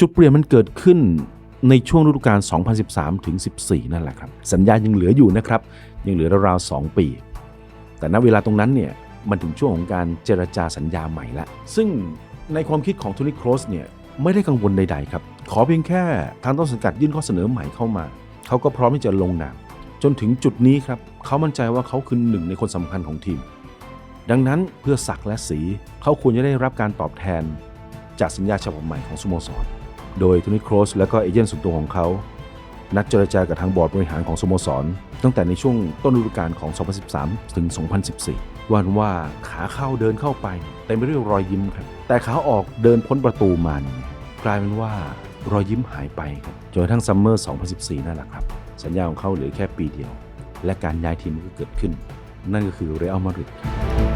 จุดเปลี่ยนมันเกิดขึ้นในช่วงฤดูกาล 2013 ถึง 14 นั่นแหละครับ สัญญายังเหลืออยู่นะครับ ยังเหลือราวๆ 2 ปี แต่ณเวลาตรงนั้นเนี่ย มันถึงช่วงของการเจรจาสัญญาใหม่ล้วซึ่งในความคิดของโทนี่โครสเนี่ยไม่ได้กังวลใดๆครับ ขอเพียงแค่ทางต้นสังกัดยื่นข้อเสนอใหม่เข้ามา เขาก็พร้อมที่จะลงนาม จนถึงจุดนี้ครับ เขามั่นใจว่าเขาคือหนึ่งในคนสำคัญของทีม ดังนั้นเพื่อศักดิ์และสี เขาควรจะได้รับการตอบแทน จากสัญญาฉบับใหม่ของสโมสร โดยโทนี่โครสและก็เอเจนต์ส่วนตัวของเขา นัดเจรจากับทางบอร์ดบริหารของสโมสร ตั้งแต่ในช่วงต้นฤดูกาลของ 2013 ถึง 2014 วันว่าขาเข้าเดินเข้าไปเต็มไปด้วยรอยยิ้มครับ แต่ขาออกเดินพ้นประตูมาเนี่ยกลายเป็นว่ารอยยิ้มหายไปครับจนกระทั่งซัมเมอร์ 2014 นั่นแหละครับ สัญญาของเขาเหลือแค่ปีเดียว และการย้ายทีมก็เกิดขึ้น นั่นก็คือเรอัลมาดริด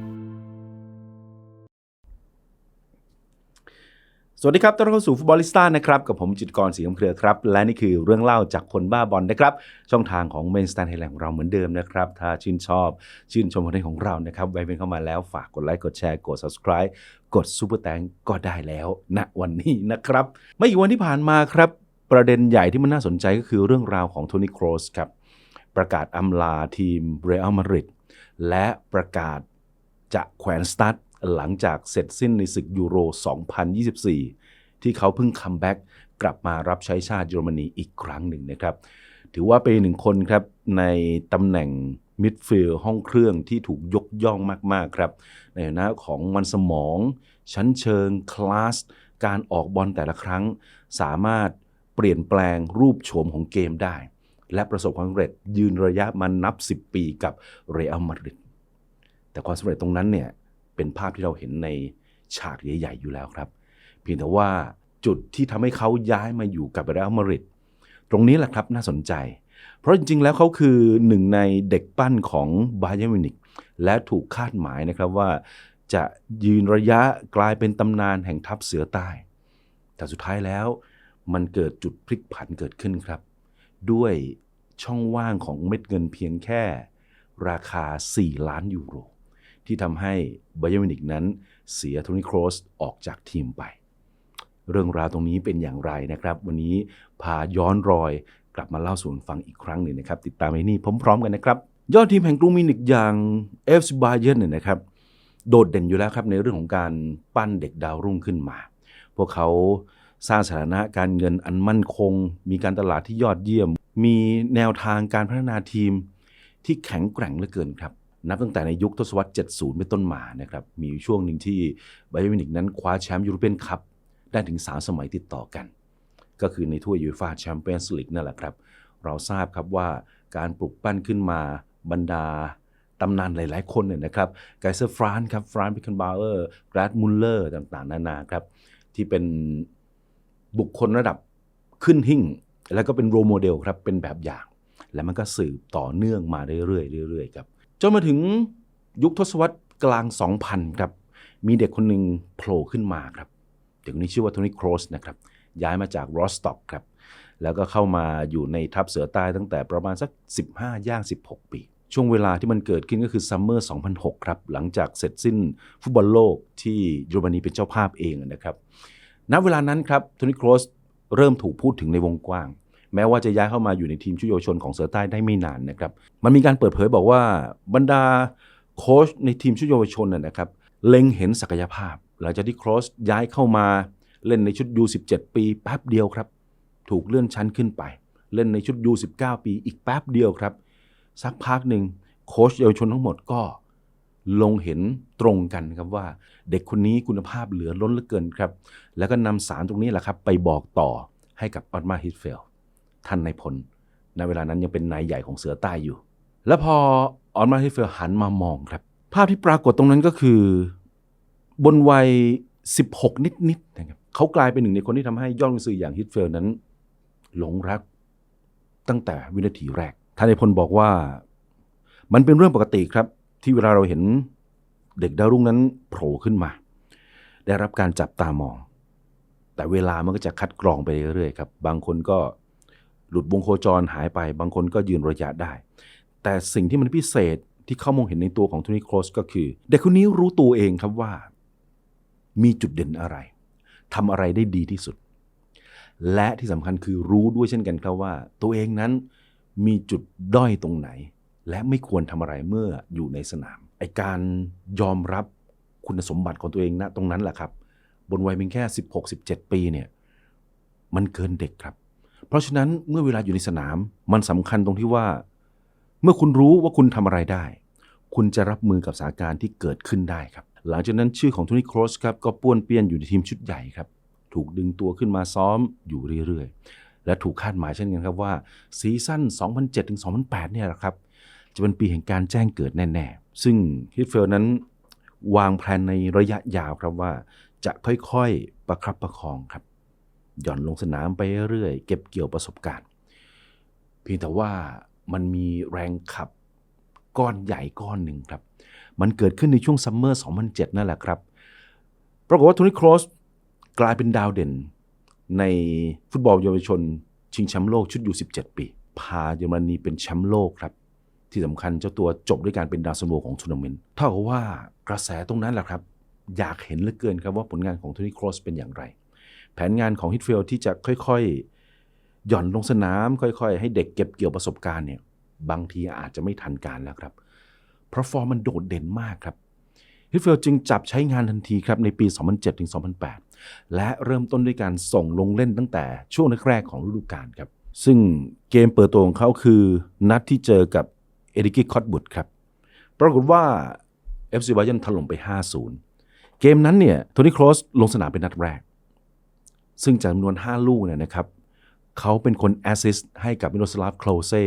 สวัสดีครับต้อนรับเข้าสู่ฟุตบอลลิสต้านะครับ กับผมจิตกรศรีคำเครือครับ และนี่คือเรื่องเล่าจากคนบ้าบอลนะครับ ช่องทางของเมนสแตนไทยแลนด์ของเราเหมือนเดิมนะครับ ถ้าชื่นชอบ ชื่นชมคอนเทนต์ของเรานะครับแวะเวียนเข้ามาแล้วฝากกดไลค์ กดแชร์ กด subscribe กดซูเปอร์แตงก็ได้แล้วณวันนี้นะครับ ไม่กี่วันที่ผ่านมาครับ ประเด็นใหญ่ที่มันน่าสนใจก็คือเรื่องราวของโทนี่โครสครับประกาศอำลาทีมเรอัลมาดริดและประกาศจะแขวนสตาร์ หลังจากเสร็จสิ้นในศึกยูโร 2024 ที่เขาเพิ่งคัมแบ็กกลับมารับใช้ชาติเยอรมนีอีกครั้งหนึ่งนะครับ ถือว่าเป็นหนึ่งคนครับในตำแหน่งมิดฟิลด์ห้องเครื่องที่ถูกยกย่องมาก ๆ ครับ ในฐานะของมันสมอง ชั้นเชิง คลาส การออกบอลแต่ละครั้ง สามารถเปลี่ยนแปลงรูปโฉมของเกมได้ และประสบความสำเร็จยืนระยะมานับ 10 ปีกับเรอัลมาดริดแต่ความสำเร็จตรงนั้นเนี่ย เป็นภาพที่เราเห็นในฉากใหญ่ๆอยู่แล้วครับ เพียงแต่ว่าจุดที่ทำให้เขาย้ายมาอยู่กับเรอัลมาดริดตรงนี้แหละครับน่าสนใจ เพราะจริงๆ แล้วเขาคือหนึ่งในเด็กปั้นของบาเยร์มิวนิกและถูกคาดหมายนะครับว่าจะยืนระยะกลายเป็นตำนานแห่งทัพเสือใต้ แต่สุดท้ายแล้วมันเกิดจุดพลิกผันเกิดขึ้นครับ ด้วยช่องว่างของเม็ดเงินเพียงแค่ ราคา 4 ล้านยูโร ที่ทำให้ไบเยร์มินิกนั้นเสียโทนี่โครสออกจากทีมไป เรื่องราวตรงนี้เป็นอย่างไรนะครับ วันนี้พาย้อนรอยกลับมาเล่าสู่กันฟังอีกครั้งหนึ่งนะครับ ติดตามไอ้นี่พร้อมๆกันนะครับ ยอดทีมแห่งกรุงมินิกอย่างเอฟซีบาเยนเนี่ยนะครับโดดเด่นอยู่แล้วครับในเรื่องของการปั้นเด็กดาวรุ่งขึ้นมา พวกเขาสร้างสถานะการเงินอันมั่นคง มีการตลาดที่ยอดเยี่ยม มีแนวทางการพัฒนาทีมที่แข็งแกร่งเหลือเกินครับ นับตั้งแต่ในยุคทศวรรษ 70 เป็นต้นมานะครับมีช่วงหนึ่งที่ไบเยร์นมิวนิกนั้นคว้าแชมป์ยูโรเปียนคัพได้ถึง 3 สมัยติดต่อกัน ก็คือในถ้วยยูฟ่าแชมเปี้ยนส์ลีกนั่นแหละครับ เราทราบครับว่าการปลุกปั้นขึ้นมาบรรดาตำนานหลาย ๆ คนเนี่ยนะครับไกเซอร์ฟรานครับฟรานพิคันบาเออร์กราดมุลเลอร์ต่าง ๆ นานาครับที่เป็นบุคคลระดับขึ้นหิ่ง แล้วก็เป็นโรโมเดลครับเป็นแบบอย่าง และมันก็สืบต่อเนื่องมาเรื่อยๆเรื่อยๆครับ จนมาถึงยุคทศวรรษกลาง 2000 ครับ มีเด็กคนหนึ่งโผล่ขึ้นมาครับ เด็กคนนี้ชื่อว่าโทนี่โครสนะครับ ย้ายมาจากรอสต็อกครับ แล้วก็เข้ามาอยู่ในทัพเสือใต้ตั้งแต่ประมาณสัก 15 ย่าง 16 ปี ช่วงเวลาที่มันเกิดขึ้นก็คือซัมเมอร์ 2006 ครับ หลังจากเสร็จสิ้นฟุตบอลโลกที่เยอรมนีเป็นเจ้าภาพเองนะครับ ณ เวลานั้นครับ โทนี่โครสเริ่มถูกพูดถึงในวงกว้าง แม้ว่าจะย้ายเข้ามาอยู่ในทีมชุดเยาวชนของเสือใต้ได้ไม่นานนะครับมันมีการเปิดเผยบอกว่าบรรดาโค้ชในทีมชุดเยาวชนนะนะครับเล็งเห็นศักยภาพ หลังจากที่ครอสย้ายเข้ามาเล่นในชุด U17 ปีแป๊บเดียวครับ ถูกเลื่อนชั้นขึ้นไป เล่นในชุด U19 ปีอีกแป๊บเดียวครับ สักพักหนึ่งโค้ชเยาวชนทั้งหมดก็ลงเห็นตรงกันครับว่า เด็กคนนี้คุณภาพเหลือล้นเหลือเกินครับ แล้วก็นำสารตรงนี้แหละครับ ไปบอกต่อให้กับออตมาฮิตเฟล ท่านนายพลในเวลานั้นยังเป็นนายใหญ่ของเสือใต้อยู่ แล้วพอออตมาฮิตเฟลหันมามองครับ ภาพที่ปรากฏตรงนั้นก็คือ บนวัย 16 นิดๆนะครับเขากลายเป็นหนึ่งในคนที่ทำให้ยอดกุญสืออย่างฮิตเฟลนั้น หลงรัก ตั้งแต่วินาทีแรกท่านนายพลบอกว่า มันเป็นเรื่องปกติครับ ที่เวลาเราเห็นเด็กดาวรุ่งนั้นโผล่ขึ้นมา ได้รับการจับตามอง แต่เวลามันก็จะคัดกรองไปเรื่อยๆครับ บางคนก็ หลุดวงโคจรหายไป บางคนก็ยืนระยะได้ แต่สิ่งที่มันพิเศษที่เขามองเห็นในตัวของโทนี่โครสก็คือ เด็กคนนี้รู้ตัวเองครับว่า มีจุดเด่นอะไรทำอะไรได้ดีที่สุด และที่สำคัญคือรู้ด้วยเช่นกันครับว่า ตัวเองนั้นมีจุดด้อยตรงไหน และไม่ควรทำอะไรเมื่ออยู่ในสนามไอการยอมรับคุณสมบัติของตัวเองณตรงนั้นแหละครับ บนวัยเพียงแค่ 16-17 ปีเนี่ยมันเกินเด็กครับ เพราะฉะนั้นเมื่อเวลาอยู่ในสนามมันสำคัญตรงที่ว่า เมื่อคุณรู้ว่าคุณทำอะไรได้ คุณจะรับมือกับสถานการณ์ที่เกิดขึ้นได้ครับ หลังจากนั้นชื่อของโทนี่โครสครับก็ป้วนเปี้ยนอยู่ในทีมชุดใหญ่ครับ ถูกดึงตัวขึ้นมาซ้อมอยู่เรื่อยๆ และถูกคาดหมายเช่นกันครับว่าซีซั่น 2007-2008 เนี่ยแหละครับ จะเป็นปีแห่งการแจ้งเกิดแน่ๆ ซึ่งฮิตเฟลนั้นวางแผนในระยะยาวครับว่าจะค่อยๆประครับประคองครับ หย่อนลงสนามไปเรื่อยๆเก็บเกี่ยวประสบการณ์ เพียงแต่ว่ามันมีแรงขับก้อนใหญ่ก้อนหนึ่งครับ มันเกิดขึ้นในช่วงซัมเมอร์ 2007 นั่นแหละครับ ปรากฏว่าโทนี่โครสกลายเป็นดาวเด่น ในฟุตบอลเยาวชน ชิงแชมป์โลกชุดอยู่ 17 ปี พาเยอรมนีเป็นแชมป์โลกครับ ที่สำคัญเจ้าตัวจบด้วยการเป็นดาวซันโวของทัวร์นาเมนต์เท่ากับว่ากระแสตรงนั้นแหละครับ อยากเห็นเหลือเกินครับว่าผลงานของโทนี่โครสเป็นอย่างไร แผนงานของฮิตเฟลที่จะค่อยๆ หย่อนลงสนาม ค่อยๆ ให้เด็กเก็บเกี่ยวประสบการณ์เนี่ยบางทีอาจจะไม่ทันการแล้วครับ เพราะฟอร์มมันโดดเด่นมากครับฮิตเฟลจึงจับใช้งานทันทีครับในปี 2007-2008 และเริ่มต้นด้วยการส่งลงเล่นตั้งแต่ช่วงแรกๆของฤดูกาลครับ ซึ่งเกมเปิดตัวของเขาคือนัดที่เจอกับเอริกิคอตบุตครับ ปรากฏว่า FC บายันถล่มไป 5-0 เกมนั้นเนี่ยโทนี่โครสลงสนามเป็นนัดแรก ซึ่งจากจำนวน 5 ลูกเนี่ยนะครับเขาเป็นคนแอสซิสต์ให้กับมิโรสลาฟโคลเซ่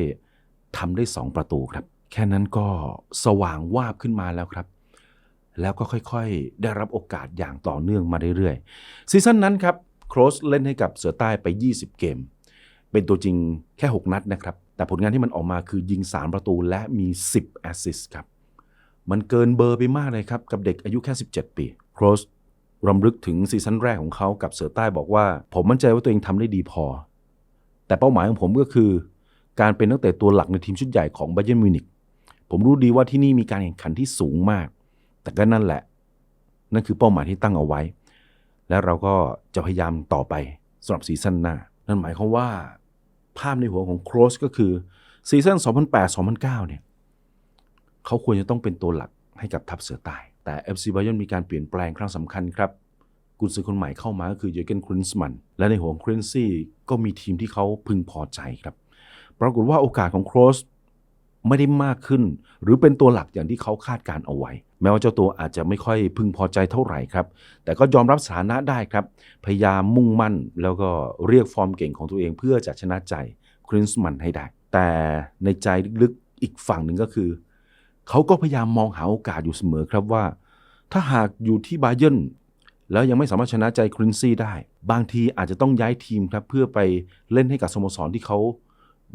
ทำได้ 2 ประตูครับ แค่นั้นก็สว่างวาบขึ้นมาแล้วครับ แล้วก็ค่อยๆ ได้รับโอกาสอย่างต่อเนื่องมาเรื่อยๆซีซั่นนั้นครับโครสเล่นให้กับเสือใต้ไป 20 เกม เป็นตัวจริงแค่ 6 นัดนะครับ แต่ผลงานที่มันออกมาคือยิง 3 ประตูและมี 10 แอสซิสต์ครับ มันเกินเบอร์ไปมากเลยครับ กับเด็กอายุแค่ 17 ปีโครส รำลึกถึงซีซั่นแรกของเขากับเสือใต้บอกว่า ผมมั่นใจว่าตัวเองทำได้ดีพอ แต่เป้าหมายของผมก็คือ การเป็นนักเตะตัวหลักในทีมชุดใหญ่ของบ a เ e r n m มิวนิกผมรู้ดีว่าที่นี่มีการแข่งขันที่สูงมาก แต่ก็นั่นแหละ นั่นคือเป้าหมายที่ตั้งเอาไว้ และเราก็จะพยายามต่อไปสำหรับซีซั่นหน้า นั่นหมายความว่า ภาพในหัวของโครสก็คือซีซั่น2008-2009เนี่ยเขาควรจะต้องเป็นตัวหลักให้กับทัพเสือใต้ แต่ FC b a y e r n มีการเปลี่ยนแปลงครั้งสำคัญครับกุนซือคนใหม่เข้ามาก็คือเยอร์เกนครินส์มันและในหัวของครินซี่ก็มีทีมที่เขาพึงพอใจครับ ปรากฏว่าโอกาสของโครสไม่ได้มากขึ้น หรือเป็นตัวหลักอย่างที่เขาคาดการเอาไว้ แม้ว่าเจ้าตัวอาจจะไม่ค่อยพึงพอใจเท่าไหร่ครับ แต่ก็ยอมรับสถานะได้ครับ พยายามมุ่งมั่น แล้วก็เรียกฟอร์มเก่งของตัวเองเพื่อจะชนะใจครินส์มันให้ได้ แต่ในใจลึกๆอีกฝั่งหนึ่งก็คือ เขาก็พยายามมองหาโอกาสอยู่เสมอครับว่า ถ้าหากอยู่ที่บาเยิร์นแล้วยังไม่สามารถชนะใจครินซี่ได้ บางทีอาจจะต้องย้ายทีมครับเพื่อไปเล่นให้กับสโมสรที่เขา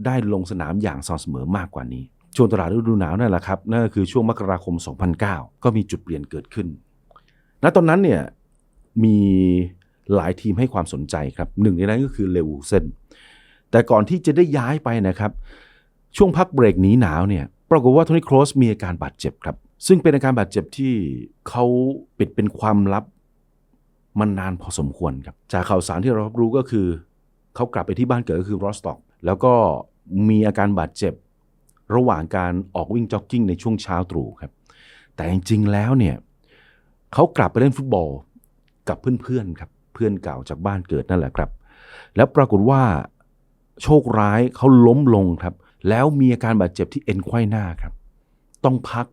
ได้ลงสนามอย่างสม่ำเสมอมากกว่านี้ ช่วงตลาดฤดูหนาวนั่นแหละครับนั่นก็คือช่วงมกราคม 2009 ก็มีจุดเปลี่ยนเกิดขึ้น ณตอนนั้นเนี่ยมีหลายทีมให้ความสนใจครับหนึ่งในนั้นก็คือเลวูเซนแต่ก่อนที่จะได้ย้ายไปนะครับ ช่วงพักเบรกหนีหนาวเนี่ย ปรากฏว่าโทนี่โครสมีอาการบาดเจ็บครับ ซึ่งเป็นอาการบาดเจ็บที่เขาปิดเป็นความลับมันนานพอสมควรครับ จากข่าวสารที่เรารับรู้ก็คือ เขากลับไปที่บ้านเกิดก็คือรอสต็อก แล้วก็มีอาการบาดเจ็บ ระหว่างการออกวิ่งจ็อกกิ้งในช่วงเช้าตรู่ครับ แต่จริงๆแล้วเนี่ยเขากลับไปเล่นฟุตบอลกับเพื่อนๆครับเพื่อนเก่าจากบ้านเกิดนั่นแหละครับ แล้วปรากฏว่าโชคร้ายเขาล้มลงครับ แล้วมีอาการบาดเจ็บที่เอ็นไขว้หน้าครับ ต้องพัก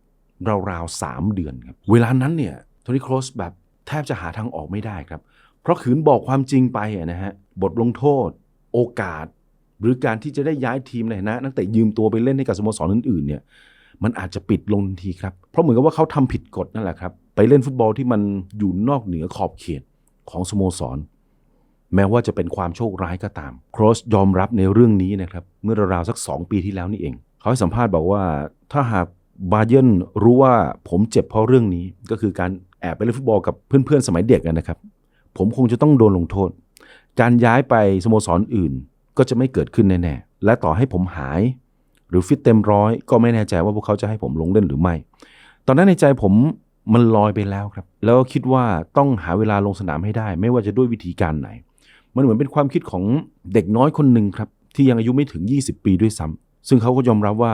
ราวๆสามเดือนครับ เวลานั้นเนี่ยโทนี่โครสแบบแทบจะหาทางออกไม่ได้ครับ เพราะขืนบอกความจริงไปนะฮะบทลงโทษ โอกาส หรือการที่จะได้ย้ายทีมในฐานะนักเตะยืมตัวไปเล่นให้กับสโมสรอื่นๆเนี่ยมันอาจจะปิดลงทันทีครับ เพราะเหมือนกับว่าเขาทำผิดกฎนั่นแหละครับ ไปเล่นฟุตบอลที่มันอยู่นอกเหนือขอบเขตของสโมสร แม้ว่าจะเป็นความโชคร้ายก็ตามโครสยอมรับในเรื่องนี้นะครับ เมื่อราวสัก 2 ปีที่แล้วนี่เอง เขาให้สัมภาษณ์บอกว่า ถ้าหากบาเยร์นรู้ว่าผมเจ็บเพราะเรื่องนี้ ก็คือการแอบไปเล่นฟุตบอลกับเพื่อนๆสมัยเด็กกันนะครับ ผมคงจะต้องโดนลงโทษ การย้ายไปสโมสรอื่นก็จะไม่เกิดขึ้นแน่ๆ และต่อให้ผมหาย หรือฟิตเต็มร้อยก็ไม่แน่ใจว่าพวกเขาจะให้ผมลงเล่นหรือไม่ ตอนนั้นในใจผมมันลอยไปแล้วครับ แล้วก็คิดว่าต้องหาเวลาลงสนามให้ได้ ไม่ว่าจะด้วยวิธีการไหน มันเหมือนเป็นความคิดของเด็กน้อยคนหนึ่งครับที่ยังอายุไม่ถึง 20 ปีด้วยซ้ำซึ่งเขาก็ยอมรับว่า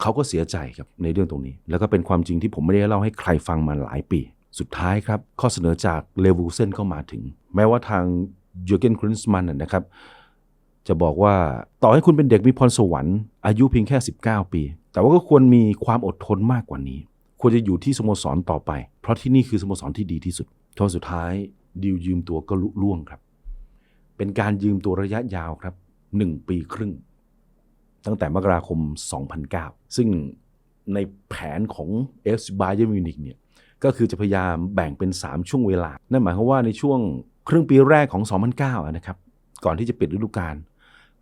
เขาก็เสียใจครับในเรื่องตรงนี้ แล้วก็เป็นความจริงที่ผมไม่ได้เล่าให้ใครฟังมาหลายปี สุดท้ายครับ ข้อเสนอจากเลวูเซนก็มาถึง แม้ว่าทางยูเกนครินส์มันนะครับ จะบอกว่าต่อให้คุณเป็นเด็กมีพรสวรรค์อายุเพียงแค่ 19 ปี แต่ว่าก็ควรมีความอดทนมากกว่านี้ ควรจะอยู่ที่สโมสรต่อไป เพราะที่นี่คือสโมสรที่ดีที่สุดทอนสุดท้ายดีลยืมตัวก็ลุล่วงครับ เป็นการยืมตัวระยะยาวครับ 1 ปีครึ่ง ตั้งแต่มกราคม 2009 ซึ่งในแผนของเอฟบาเยมิวนิกเนี่ยก็คือจะพยายามแบ่งเป็น 3 ช่วงเวลา นั่นหมายความว่าในช่วงครึ่งปีแรกของ 2009 นะครับ ก่อนที่จะปิดฤดูกาล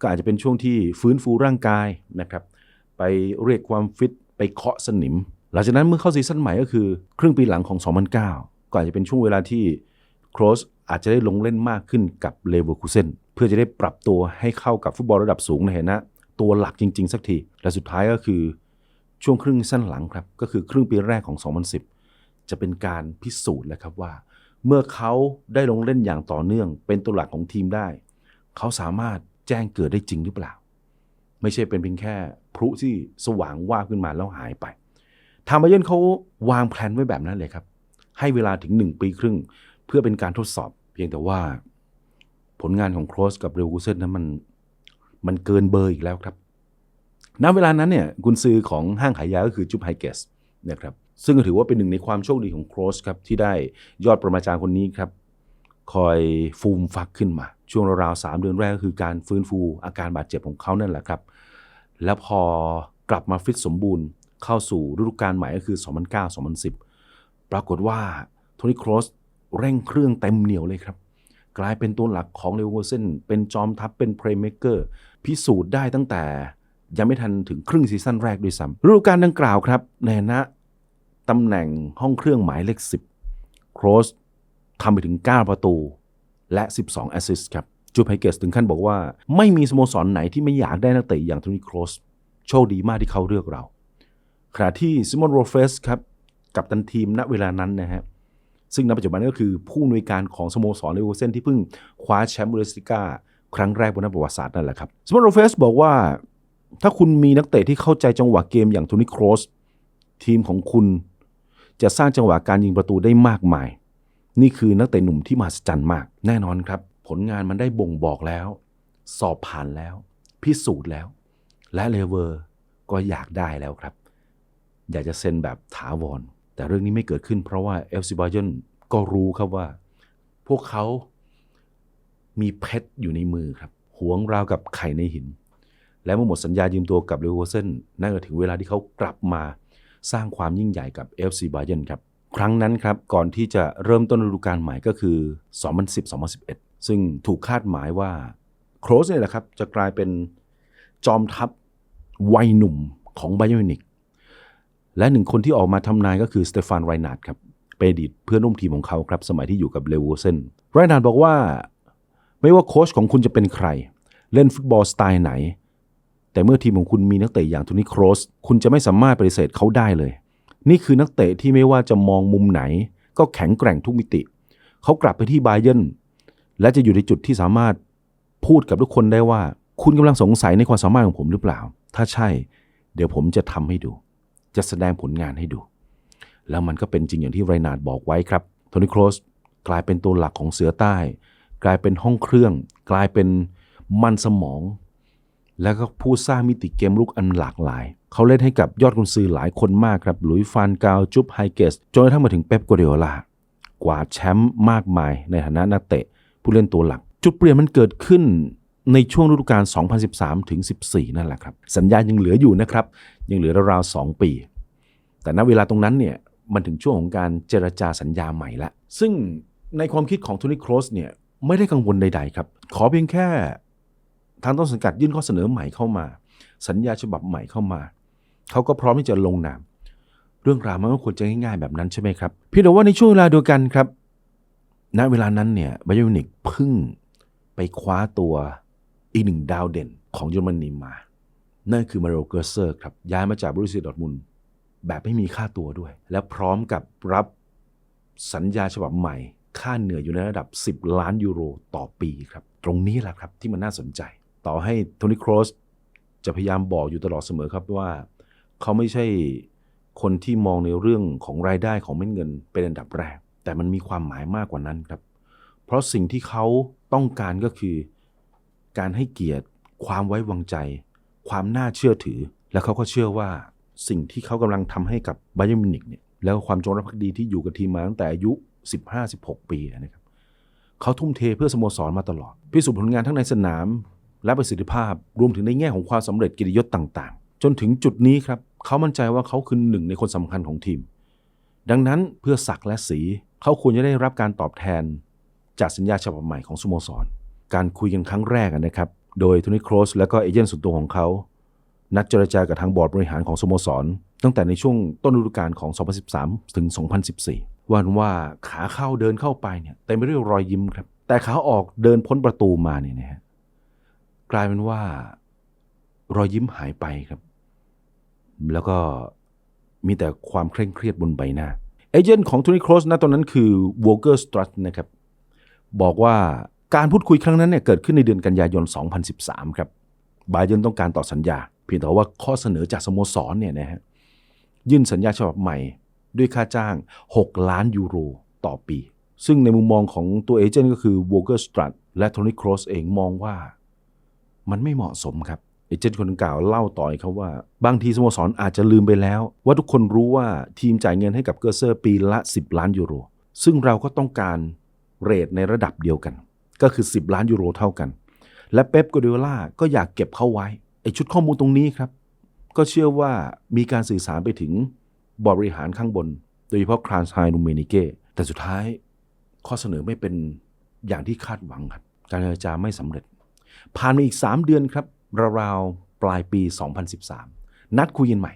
ก็อาจจะเป็นช่วงที่ฟื้นฟูร่างกายนะครับ ไปเรียกความฟิตไปเคาะสนิม หลังจากนั้นเมื่อเข้าซีซั่นใหม่ก็คือ ครึ่งปีหลังของ 2009 ก็อาจจะเป็นช่วงเวลาที่โครส อาจจะได้ลงเล่นมากขึ้นกับเลเวอร์คูเซนเพื่อจะได้ปรับตัวให้เข้ากับฟุตบอลระดับสูงในฐานะ ตัวหลักจริง ๆ สักที และสุดท้ายก็คือช่วงครึ่งสั้นหลังครับ ก็คือครึ่งปีแรกของ 2010 จะเป็นการพิสูจน์แล้วครับว่า เมื่อเขาได้ลงเล่นอย่างต่อเนื่อง เป็นตัวหลักของทีมได้ เขาสามารถแจ้งเกิดได้จริงหรือเปล่า ไม่ใช่เป็นเพียงแค่พลุที่สว่างว่าขึ้นมาแล้วหายไปทางบาเยนเขาวางแผนไว้แบบนั้นเลยครับ ให้เวลาถึง 1 ปีครึ่ง เพื่อเป็นการทดสอบ พียงแต่ว่าผลงานของโครสกับเรวูเซนนั้นมันมันเกินเบอร์อีกแล้วครับ ณ เวลานั้นเนี่ยกุนซือของห้างขายยาก็คือจุบไฮเกสนะครับ ซึ่งก็ถือว่าเป็นหนึ่งในความโชคดีของโครสครับ ที่ได้ยอดประมาจารย์คนนี้ครับ คอยฟูมฟักขึ้นมา ช่วงราวๆสามเดือนแรกก็คือการฟื้นฟูอาการบาดเจ็บของเขานั่นแหละครับ แล้วพอกลับมาฟิตสมบูรณ์เข้าสู่ฤดูกาลใหม่ก็คือ 2009-2010 ปรากฏว่าโทนี่โครส เร่งเครื่องเต็มเหนียวเลยครับ กลายเป็นตัวหลักของเลเวอร์เซนเป็นจอมทัพเป็นเพลย์เม k เกอร์พิสูจน์ได้ตั้งแต่ยังไม่ทันถึงครึ่งซีซั่นแรกด้วยซ้ำฤดูกาลดังกล่าวครับ ในนะตำแหน่งห้องเครื่องหมายเลข 10 โครสทำไปถึง 9 ประตู และ 12 แอสซิสต์ครับ จูไพเกสถึงขั้นบอกว่า ไม่มีสโมสรไหนที่ไม่อยากได้นักเตะอย่างโทนี่โครสโชคดีมากที่เขาเลือกเรา ขณะที่ซิมอนโรเฟสครับ กับตันทีมณเวลานั้นนะฮะ ซึ่งณปัจจุบันก็คือผู้อำนวยการของสโมสรเลเวอร์เซนที่เพิ่งคว้าแชมป์บูเดสติก้าครั้งแรกบนประวัติศาสตร์นั่นแหละครับซิมอนโรเฟสบอกว่า ถ้าคุณมีนักเตะที่เข้าใจจังหวะเกมอย่างโทนี่โครสทีมของคุณ จะสร้างจังหวะการยิงประตูได้มากมาย นี่คือนักเตะหนุ่มที่มหัศจรรย์มาก แน่นอนครับ ผลงานมันได้บ่งบอกแล้ว สอบผ่านแล้ว พิสูจน์แล้ว และเลเวอร์ก็อยากได้แล้วครับ อยากจะเซ็นแบบถาวร แต่เรื่องนี้ไม่เกิดขึ้นเพราะว่าเอฟซิบายอนก็รู้ครับว่า พวกเขามีเพชรอยู่ในมือครับหวงราวกับไข่ในหิน และเมื่อหมดสัญญายืมตัวกับเลเวอร์เซนนั่นก็ถึงเวลาที่เขากลับมาสร้างความยิ่งใหญ่กับ FC b a y e r n ครับครั้งนั้นครับก่อนที่จะเริ่มต้นฤดูกาลใหม่ก็คือ 2010-2011 ซึ่งถูกคาดหมายว่าโครสเนี่ยแหละครับจะกลายเป็นจอมทัพวัยหนุ่มของไบเ e อนิก และหนึ่งคนที่ออกมาทำนายก็คือสเตฟานไรนาร์ดครับเป็นอดีตเพื่อนร่วมทีมของเขาครับสมัยที่อยู่กับเลเวอร์เซนไรนาร์ดบอกว่า ไม่ว่าโค้ชของคุณจะเป็นใคร เล่นฟุตบอลสไตล์ไหน แต่เมื่อทีมของคุณมีนักเตะอย่างโทนี่โครสคุณจะไม่สามารถปฏิเสธเขาได้เลย นี่คือนักเตะที่ไม่ว่าจะมองมุมไหน ก็แข็งแกร่งทุกมิติ เขากลับไปที่บาเยนและจะอยู่ในจุดที่สามารถพูดกับทุกคนได้ว่า คุณกำลังสงสัยในความสามารถของผมหรือเปล่า ถ้าใช่ เดี๋ยวผมจะทำให้ดู จะแสดงผลงานให้ดู แล้วมันก็เป็นจริงอย่างที่ไรนาดบอกไว้ครับโทนี่โครสกลายเป็นตัวหลักของเสือใต้ กลายเป็นห้องเครื่อง กลายเป็นมันสมอง แล้วก็ผู้สร้างมิติเกมลุกอันหลากหลาย เขาเล่นให้กับยอดกุนซือหลายคนมากครับ หลุยฟานกาวจุบไฮเกสจนกระทั่งมาถึงเป๊ปกัวเดโอลากวาดแชมป์มากมายในฐานะนักเตะ ผู้เล่นตัวหลัก จุดเปลี่ยนมันเกิดขึ้น ในช่วงฤดูกาล 2013 ถึง 14 นั่นแหละครับ สัญญายังเหลืออยู่นะครับ ยังเหลือราวๆ 2 ปี แต่ณเวลาตรงนั้นเนี่ยมันถึงช่วงของการเจรจาสัญญาใหม่ละ ซึ่งในความคิดของโทนี่โครสเนี่ยไม่ได้กังวลใด ๆ ครับ ขอเพียงแค่ทางต้นสังกัดยื่นข้อเสนอใหม่เข้ามา สัญญาฉบับใหม่เข้ามา เขาก็พร้อมที่จะลงนาม เรื่องราวมันก็ควรจะง่ายๆแบบนั้นใช่ไหมครับ พียงแต่ว่าในช่วงเวลาเดียวกันครับ ณ เวลานั้นเนี่ยบายูนิกพึ่งไปคว้าตัว อีกหนึ่งดาวเด่นของเยอรมนีมา นั่นคือมาโรเกอร์เซอร์ครับ ย้ายมาจากบรูเซียดอทมุนแบบไม่มีค่าตัวด้วย และพร้อมกับรับสัญญาฉบับใหม่ ค่าเหนื่อยอยู่ในระดับ 10 ล้านยูโรต่อปีครับ ตรงนี้แหละครับที่มันน่าสนใจ ต่อให้โทนี่โครสจะพยายามบอกอยู่ตลอดเสมอครับว่า เขาไม่ใช่คนที่มองในเรื่องของรายได้ของเม็ดเงินเป็นอันดับแรก แต่มันมีความหมายมากกว่านั้นครับ เพราะสิ่งที่เขาต้องการก็คือ การให้เกียรติ ความไว้วางใจ ความน่าเชื่อถือ และเขาก็เชื่อว่าสิ่งที่เขากำลังทำให้กับไบเยร์มิวนิกเนี่ยแล้วความจงรักภักดีที่อยู่กับทีมมาตั้งแต่อายุ 15-16 ปีนะครับเขาทุ่มเทเพื่อสโมสรมาตลอด พิสูจน์ผลงานทั้งในสนาม และประสิทธิภาพรวมถึงในแง่ของความสำเร็จกิจยศต่างๆ จนถึงจุดนี้ครับเขามั่นใจว่าเขาคือหนึ่งในคนสำคัญของทีม ดังนั้นเพื่อศักและสีเขาควรจะได้รับการตอบแทนจากสัญญาฉบับใหม่ของสโมสร การคุยกันครั้งแรกนะครับ โดยโทนี่โครสและก็เอเจนต์ส่วนตัวของเขา นัดเจรจากับทางบอร์ดบริหารของสโมสร ตั้งแต่ในช่วงต้นฤดูกาลของ 2013 ถึง 2014 วันว่าขาเข้าเดินเข้าไปเนี่ยเต็มไปด้วยรอยยิ้มครับ แต่ขาออกเดินพ้นประตูมาเนี่ยนะฮะกลายเป็นว่า รอยยิ้มหายไปครับ แล้วก็มีแต่ความเคร่งเครียดบนใบหน้าเอเจนต์ของโทนี่โครสณตอนนั้นคือวอลเกอร์สตรัตนะครับบอกว่า การพูดคุยครั้งนั้นเนี่ยเกิดขึ้นในเดือนกันยายน 2013 ครับ บาเยนต้องการต่อสัญญา เพียงแต่ว่าข้อเสนอจากสโมสรเนี่ยนะฮะยื่นสัญญาฉบับใหม่ ด้วยค่าจ้าง 6 ล้านยูโรต่อปี ซึ่งในมุมมองของตัวเอเจนต์ก็คือวอลเกอร์สตรัตและโทนี่โครสเองมองว่ามันไม่เหมาะสมครับเอเจนต์คนดังกล่าวเล่าต่ออีกครับว่า บางทีสโมสรอาจจะลืมไปแล้ว ว่าทุกคนรู้ว่าทีมจ่ายเงินให้กับเกอร์เซอร์ปีละ 10 ล้านยูโร ซึ่งเราก็ต้องการเรทในระดับเดียวกัน ก็คือ 10 ล้านยูโรเท่ากัน และเป๊ปกัวเดโอล่าก็อยากเก็บเข้าไว้ไอชุดข้อมูลตรงนี้ครับ ก็เชื่อว่ามีการสื่อสารไปถึงบอร์ดบริหารข้างบน โดยเฉพาะครานไฮนูเมนิเกแต่สุดท้ายข้อเสนอไม่เป็นอย่างที่คาดหวังครับ การเจรจาไม่สำเร็จ ผ่านมาอีก 3 เดือนครับราวๆปลายปี 2013 นัดคุยกันใหม่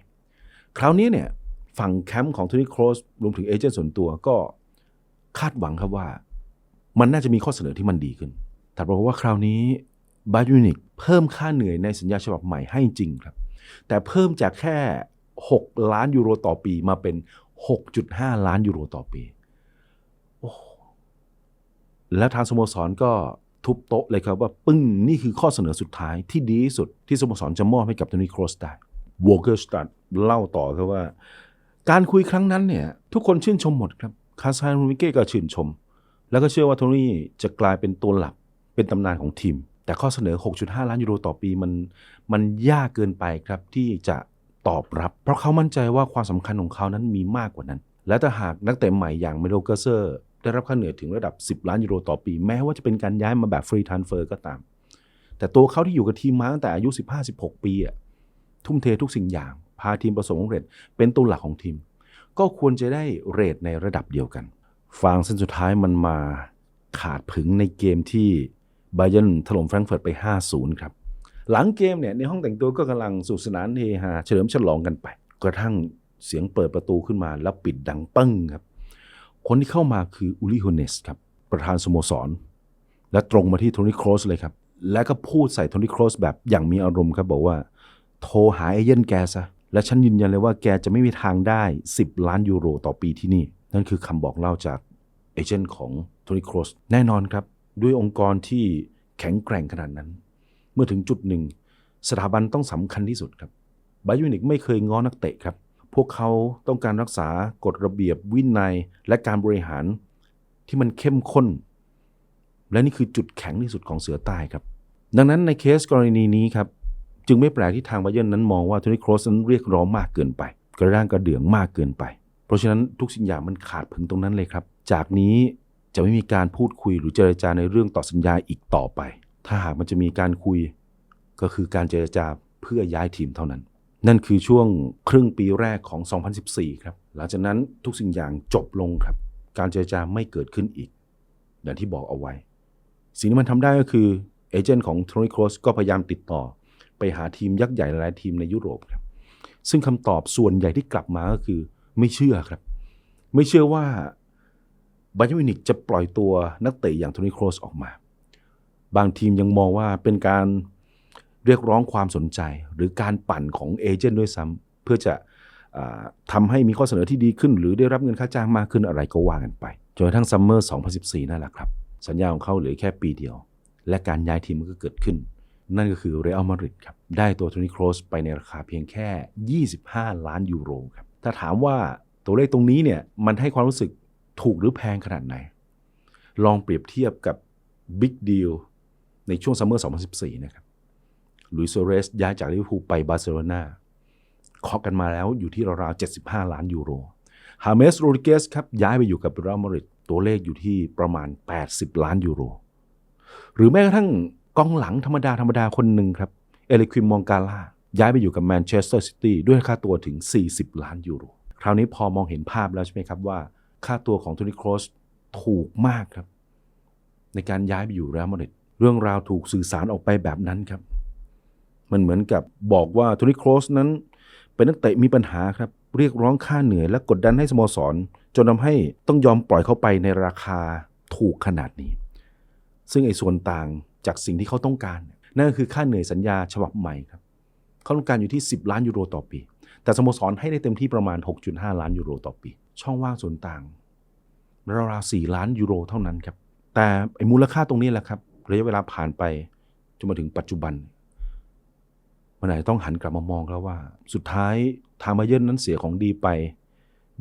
คราวนี้เนี่ยฝั่งแคมป์ของโทนี่โครสรวมถึงเอเจนต์ส่วนตัวก็คาดหวังครับว่า มันน่าจะมีข้อเสนอที่มันดีขึ้นแต่ปรากว่าคราวนี้บายูนิกเพิ่มค่าเหนื่อยในสัญญาฉบับใหม่ให้จริงครับ แต่เพิ่มจากแค่ 6 ล้านยูโรต่อปีมาเป็น 6.5 ล้านยูโรต่อปี โอ้ แล้วทางสโมสรก็ทุบโต๊ะเลยครับว่าปึ้งนี่คือข้อเสนอสุดท้ายที่ดีที่สุดที่สโมสรจะมอบให้กับโทนี่โครสได้วอลเกอร์สตัดเล่าต่อครับว่า การคุยครั้งนั้นเนี่ย ทุกคนชื่นชมหมดครับคาซานรูมิเก้ก็ชื่นชม แล้วก็เชื่อว่าโทนี่จะกลายเป็นตัวหลักเป็นตำนานของทีม แต่ข้อเสนอ 6.5 ล้านยูโรต่อปีมันมันยากเกินไปครับที่จะตอบรับ เพราะเขามั่นใจว่าความสำคัญของเขานั้นมีมากกว่านั้น และถ้าหากนักเตะใหม่อย่างเมโลเกอร์เซอร์ได้รับค่าเหนื่อยถึงระดับ 10 ล้านยูโรต่อปี แม้ว่าจะเป็นการย้ายมาแบบฟรีทรานเฟอร์ก็ตาม แต่ตัวเขาที่อยู่กับทีมมาตั้งแต่อายุ 15-16 ปีอะทุ่มเททุกสิ่งอย่าง พาทีมประสบความสำเร็จเป็นตัวหลักของทีม ก็ควรจะได้เรทในระดับเดียวกัน ฟางเส้นสุดท้ายมันมาขาดผึงในเกมที่ไบเยร์นถล่มแฟรงก์เฟิร์ตไป 5-0 ครับ หลังเกมเนี่ยในห้องแต่งตัวก็กำลังสนุกสนานเฮฮาเฉลิมฉลองกันไป กระทั่งเสียงเปิดประตูขึ้นมาแล้วปิดดังปึ้งครับ คนที่เข้ามาคืออูลิโฮเนสครับ ประธานสโมสร และตรงมาที่โทนี่โครสเลยครับ แล้วก็พูดใส่โทนี่โครสแบบอย่างมีอารมณ์ครับบอกว่า โทรหาเอเย่นแกซะและฉันยืนยันเลยว่าแกจะไม่มีทางได้ 10 ล้านยูโรต่อปีที่นี่ นั่นคือคำบอกเล่าจากเอเจนต์ของโทนี่โครสแน่นอนครับ ด้วยองค์กรที่แข็งแกร่งขนาดนั้น เมื่อถึงจุดหนึ่ง สถาบันต้องสำคัญที่สุดครับไบยูนิกไม่เคยง้อนักเตะครับ พวกเขาต้องการรักษากฎระเบียบวินัยและการบริหารที่มันเข้มข้น และนี่คือจุดแข็งที่สุดของเสือใต้ครับ ดังนั้นในเคสกรณีนี้ครับ จึงไม่แปลกที่ทางไบเยนนั้นมองว่าโทนี่โครสนั้นเรียกร้องมากเกินไป กระด้างกระเดื่องมากเกินไป เพราะฉะนั้นทุกสิ่งอย่างมันขาดผึงตรงนั้นเลยครับ จากนี้จะไม่มีการพูดคุยหรือเจรจาในเรื่องต่อสัญญาอีกต่อไป ถ้าหากมันจะมีการคุย ก็คือการเจรจาเพื่อย้ายทีมเท่านั้น นั่นคือช่วงครึ่งปีแรกของ 2014 ครับ หลังจากนั้นทุกสิ่งอย่างจบลงครับ การเจรจาไม่เกิดขึ้นอีกอย่างที่บอกเอาไว้ สิ่งที่มันทำได้ก็คือเอเจนต์ของโทนี่โครสก็พยายามติดต่อ ไปหาทีมยักษ์ใหญ่หลายทีมในยุโรปครับ ซึ่งคำตอบส่วนใหญ่ที่กลับมาก็คือ ไม่เชื่อครับ ไม่เชื่อว่าบาเยร์นมิวนิกจะปล่อยตัวนักเตะอย่างโทนี่โครสออกมา บางทีมยังมองว่าเป็นการเรียกร้องความสนใจ หรือการปั่นของเอเจนต์ด้วยซ้ำเพื่อจะอทำให้มีข้อเสนอที่ดีขึ้น หรือได้รับเงินค่าจ้างมากขึ้นอะไรก็ว่ากันไปจนกระทั่งซัมเมอร์ 2014 นั่นแหละครับ สัญญาของเขาเหลือแค่ปีเดียว และการย้ายทีมก็เกิดขึ้น นั่นก็คือเรอัลมาดริดครับ ได้ตัวโทนี่โครสไปในราคาเพียงแค่ 25 ล้านยูโรครับ ถ้าถามว่าตัวเลขตรงนี้เนี่ยมันให้ความรู้สึกถูกหรือแพงขนาดไหน ลองเปรียบเทียบกับบิ๊กดีลในช่วงซัมเมอร์ 2014 นะครับลุยโซเรสย้ายจากลิเวอร์พูลไปบาร์เซโลนาเคาะกันมาแล้วอยู่ที่ราวๆ 75 ล้านยูโร ฮาเมสโรดิเกสครับย้ายไปอยู่กับเรอัลมาดริดตัวเลขอยู่ที่ประมาณ 80 ล้านยูโร หรือแม้กระทั่งกองหลังธรรมดาธรรมดาคนหนึ่งครับ เอลิควิมมองกาล่า ย้ายไปอยู่กับแมนเชสเตอร์ซิตี้ด้วยค่าตัวถึง 40 ล้านยูโร คราวนี้พอมองเห็นภาพแล้วใช่ไหมครับว่า ค่าตัวของโทนี่โครสถูกมากครับ ในการย้ายไปอยู่เรอัลมาดริดเรื่องราวถูกสื่อสารออกไปแบบนั้นครับ มันเหมือนกับบอกว่าโทนี่โครสนั้น เป็นนักเตะมีปัญหาครับ เรียกร้องค่าเหนื่อยและกดดันให้สโมสร จนทำให้ต้องยอมปล่อยเขาไปในราคาถูกขนาดนี้ ซึ่งไอ้ส่วนต่างจากสิ่งที่เขาต้องการ นั่นก็คือค่าเหนื่อยสัญญาฉบับใหม่ครับ เขาต้องการอยู่ที่ 10 ล้านยูโรต่อปี แต่สโมสรให้ได้เต็มที่ประมาณ 6.5 ล้านยูโรต่อปี ช่องว่างส่วนต่างราวๆ4ล้านยูโรเท่านั้นครับ แต่ไอ้มูลค่าตรงนี้แหละครับระยะเวลาผ่านไปจนมาถึงปัจจุบันมันอาจจะต้องหันกลับมามองแล้วว่า สุดท้ายทางมาเยินนั้นเสียของดีไป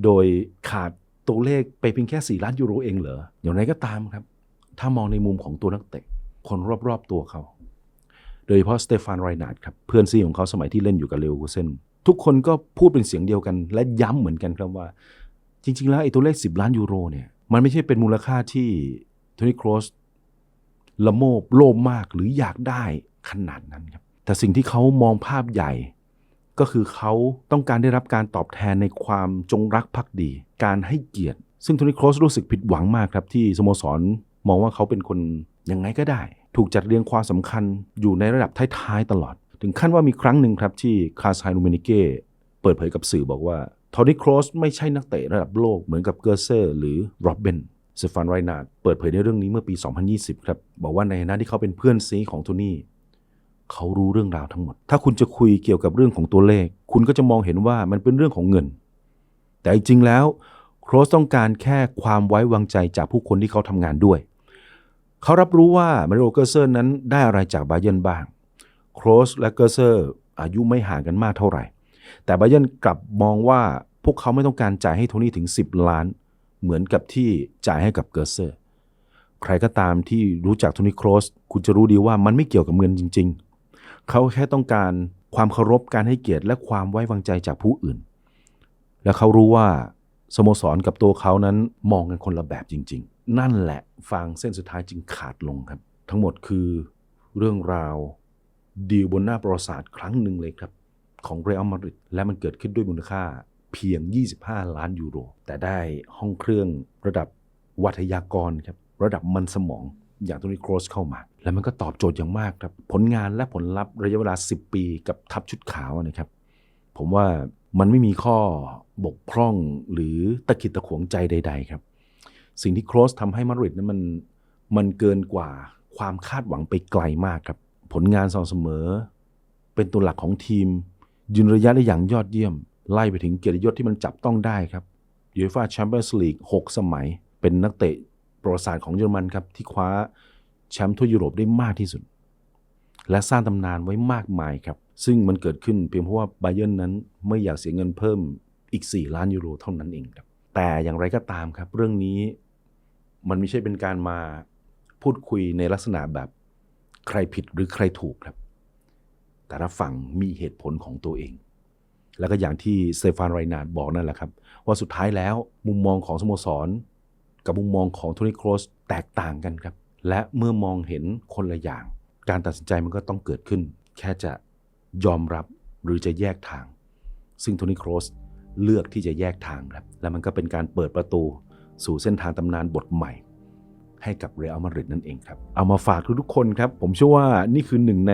โดยขาดตัวเลขไปเพียงแค่ 4 ล้านยูโรเองเหรออย่างไรก็ตามครับ ถ้ามองในมุมของตัวนักเตะคนรอบๆตัวเขา โดยเฉพาะสเตฟานไรนาร์ดครับเพื่อนซีของเขาสมัยที่เล่นอยู่กับเลวกูเซนทุกคนก็พูดเป็นเสียงเดียวกัน และย้ำเหมือนกันครับว่า จริง ๆ แล้วไอ้ตัวเลข 10 ล้านยูโรเนี่ยมันไม่ใช่เป็นมูลค่าที่โทนี่โครสละโมบโลภมากหรืออยากได้ขนาดนั้นครับแต่สิ่งที่เขามองภาพใหญ่ ก็คือเขาต้องการได้รับการตอบแทนในความจงรักภักดี การให้เกียรติ ซึ่งโทนี่โครสรู้สึกผิดหวังมากครับที่สโมสรมองว่าเขาเป็นคนยังไงก็ได้ ถูกจัดเรียงความสำคัญอยู่ในระดับท้ายๆตลอด ถึงขั้นว่ามีครั้งหนึ่งครับที่คาร์ไซนูเมนิเก้เปิดเผยกับสื่อบอกว่าโทนี่โครสไม่ใช่นักเตะระดับโลกเหมือนกับเกอร์เซอร์หรือโรบเบนสฟานไรนาร์ดเปิดเผยในเรื่องนี้เมื่อปี 2020 ครับ บอกว่าในฐานะที่เขาเป็นเพื่อนซีของโทนี่เขารู้เรื่องราวทั้งหมด ถ้าคุณจะคุยเกี่ยวกับเรื่องของตัวเลข คุณก็จะมองเห็นว่ามันเป็นเรื่องของเงิน แต่จริงแล้วโครสต้องการแค่ความไว้วางใจจากผู้คนที่เขาทำงานด้วย เขารับรู้ว่ามาริโอเกอร์เซอร์นั้นได้อะไรจากบาเยนบ้างโครสและเกอร์เซอร์อายุไม่ห่างกันมากเท่าไหร่ แต่บาเยนกลับมองว่าพวกเขาไม่ต้องการจ่ายให้โทนี่ถึง 10 ล้าน เหมือนกับที่จ่ายให้กับเกอร์เซอร์ ใครก็ตามที่รู้จักโทนี่โครสคุณจะรู้ดีว่ามันไม่เกี่ยวกับเงินจริง ๆ เขาแค่ต้องการความเคารพการให้เกียรติและความไว้วางใจจากผู้อื่น และเขารู้ว่าสโมสรกับตัวเขานั้นมองกันคนละแบบจริง ๆ นั่นแหละฟางเส้นสุดท้ายจึงขาดลงครับ ทั้งหมดคือเรื่องราวดีลบนหน้าประวัติศาสตร์ครั้งหนึ่งเลยครับ ของเรอัลมาดริดและมันเกิดขึ้นด้วยมูลค่าเพียง 25 ล้านยูโร แต่ได้ห้องเครื่องระดับวัทยากรครับระดับมันสมองอย่างโทนี่โครสเข้ามา และมันก็ตอบโจทย์อย่างมากครับ ผลงานและผลลัพธ์ระยะเวลา 10 ปีกับทัพชุดขาวนะครับ ผมว่ามันไม่มีข้อบกพร่องหรือตะขิดตะขวงใจใด ๆ ครับ สิ่งที่โครสทำให้มาดริดนั้นมันมันเกินกว่าความคาดหวังไปไกลมากครับ ผลงานสม่ำเสมอ เป็นตัวหลักของทีม ยืนระยะได้อย่างยอดเยี่ยม ไล่ไปถึงเกียรติยศที่มันจับต้องได้ครับยูฟ่าแชมเปี้ยนส์ลีก6สมัย เป็นนักเตะประวัติศาสตร์ของเยอรมันครับ ที่คว้าแชมป์ทั่วยุโรปได้มากที่สุด และสร้างตำนานไว้มากมายครับ ซึ่งมันเกิดขึ้นเพียงเพราะว่าไบเยร์นนั้นไม่อยากเสียเงินเพิ่มอีก 4 ล้านยูโรเท่านั้นเองครับแต่อย่างไรก็ตามครับ เรื่องนี้ มันไม่ใช่เป็นการมาพูดคุยในลักษณะแบบใครผิดหรือใครถูกครับ แต่ละฝั่งมีเหตุผลของตัวเอง แล้วก็อย่างที่เตฟานไรนาดบอกนั่นแหละครับ ว่าสุดท้ายแล้วมุมมองของสโมสร กับมุมมองของโทนี่โครสแตกต่างกันครับ และเมื่อมองเห็นคนละอย่าง การตัดสินใจมันก็ต้องเกิดขึ้น แค่จะยอมรับหรือจะแยกทาง ซึ่งโทนี่โครสเลือกที่จะแยกทางครับ และมันก็เป็นการเปิดประตู สู่เส้นทางตำนานบทใหม่ ให้กับเรอัลมาดริดนั่นเองครับ เอามาฝากทุกๆคนครับ ผมเชื่อว่านี่คือหนึ่งใน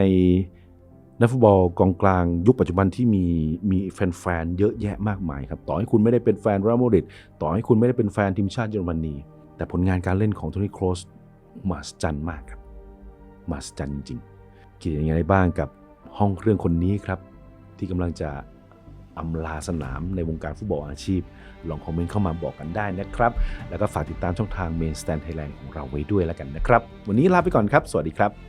นักฟุตบอลกองกลางยุคปัจจุบันที่มีมีแฟนๆเยอะแยะมากมายครับ ต่อให้คุณไม่ได้เป็นแฟนเรอัลมาดริดต่อให้คุณไม่ได้เป็นแฟนทีมชาติเยอรมนีแต่ผลงานการเล่นของโทนี่โครสมหัศจรรย์มากครับมหัศจรรย์จริงๆคิดยังไงบ้างกับห้องเครื่องคนนี้ครับ ที่กำลังจะ อำลาสนามในวงการฟุตบอลอาชีพ ลองคอมเมนต์เข้ามาบอกกันได้นะครับ แล้วก็ฝากติดตามช่องทาง Main Stand Thailand ของเราไว้ด้วยแล้วกันนะครับ วันนี้ลาไปก่อนครับ สวัสดีครับ